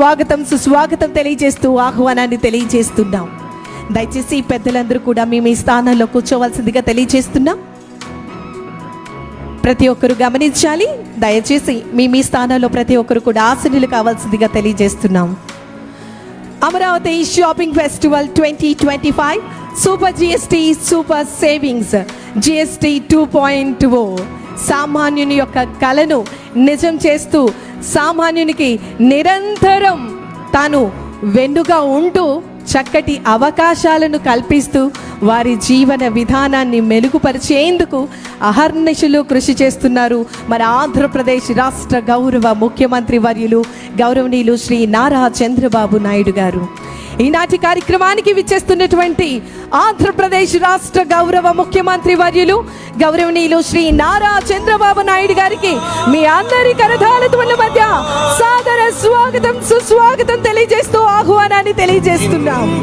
స్వాగతం సుస్వాగతం తెలియజేస్తూ ఆహ్వానాన్ని తెలియజేస్తున్నాం. దయచేసి పెద్దలందరూ కూడా మేము ఈ స్థానంలో కూర్చోవలసిందిగా తెలియజేస్తున్నాం. ప్రతి ఒక్కరు గమనించాలి దయచేసి మీ మీ స్థానంలో ప్రతి ఒక్కరు కూడా ఆసనులు కావాల్సిందిగా తెలియజేస్తున్నాం. Amaravati shopping festival twenty twenty five super GST super savings GST two point o సామాన్యుని యొక్క కలను నిజం చేస్తూ సామాన్యునికి నిరంతరం తాను వెన్నుగా ఉంటూ చక్కటి అవకాశాలను కల్పిస్తూ వారి జీవన విధానాన్ని మెరుగుపరిచేందుకు అహర్నిశలు కృషి చేస్తున్నారు. మన ఆంధ్రప్రదేశ్ రాష్ట్ర గౌరవ ముఖ్యమంత్రి వర్యులు గౌరవనీయులు శ్రీ నారా చంద్రబాబు నాయుడు గారు. ఈనాటి కార్యక్రమానికి విచ్చేస్తున్నటువంటి ఆంధ్రప్రదేశ్ రాష్ట్ర గౌరవ ముఖ్యమంత్రి వర్యులు గౌరవనీయులు శ్రీ నారా చంద్రబాబు నాయుడు గారికి మీ అందరి కరధాలతుల మధ్య సాదర స్వాగతం సుస్వాగతం తెలియజేస్తూ ఆహ్వానాన్ని తెలియజేస్తున్నాం.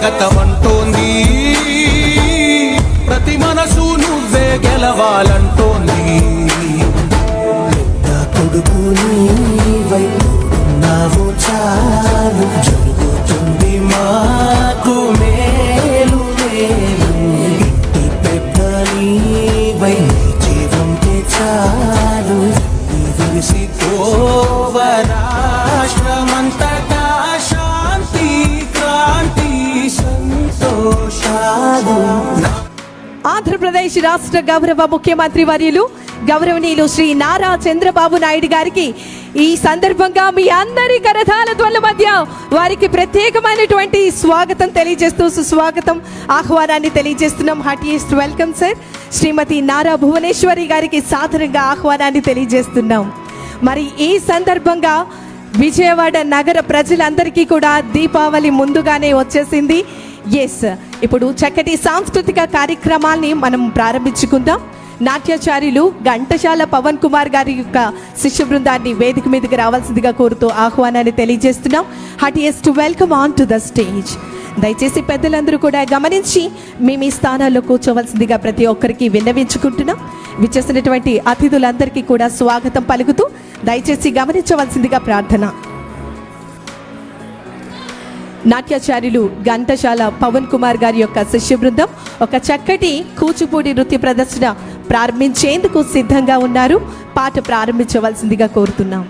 నీకే స్వాగతం అంటోంది ప్రతి మనసు నువ్వే గెలవాలంటోంది. నా కొడుకు నీవై చాలు. జరుగుతుంది మాకు మేలు మేలు. ఇంటి పెద్ద నీవై జీవంతే చాలు. ఆంధ్రప్రదేశ్ రాష్ట్ర గౌరవ ముఖ్యమంత్రి వర్యులు గౌరవనీయులు శ్రీ నారా చంద్రబాబు నాయుడు గారికి ఈ సందర్భంగా మీ అందరి కరథాల ధ్వల మధ్య వారికి ప్రత్యేకమైనటువంటి స్వాగతం తెలియజేస్తూ సుస్వాగతం ఆహ్వానాన్ని తెలియజేస్తున్నాం. Heartiest welcome sir. Shrimati Nara Bhuvaneshwari గారికి సాధారణంగా ఆహ్వానాన్ని తెలియజేస్తున్నాం. మరి ఈ సందర్భంగా విజయవాడ నగర ప్రజలందరికీ కూడా దీపావళి ముందుగానే వచ్చేసింది. ఎస్ ఇప్పుడు చక్కటి సాంస్కృతిక కార్యక్రమాల్ని మనం ప్రారంభించుకుందాం. నాట్యాచార్యులు ఘంటశాల పవన్ కుమార్ గారి యొక్క శిష్య బృందాన్ని వేదిక మీదకి రావాల్సిందిగా కోరుతూ ఆహ్వానాన్ని తెలియజేస్తున్నాం. Hat is to welcome on to the stage దయచేసి పెద్దలందరూ కూడా గమనించి మీ మీ స్థానాల్లో కూర్చోవలసిందిగా ప్రతి ఒక్కరికి విన్నవించుకుంటున్నాం. విచ్చేసినటువంటి అతిథులందరికీ కూడా స్వాగతం పలుకుతూ దయచేసి గమనించవలసిందిగా ప్రార్థన. నాట్యాచార్యులు ఘంటశాల పవన్ కుమార్ గారి యొక్క శిష్య బృందం ఒక చక్కటి కూచిపూడి నృత్య ప్రదర్శన ప్రారంభించేందుకు సిద్ధంగా ఉన్నారు. పాట ప్రారంభించవలసిందిగా కోరుతున్నాం.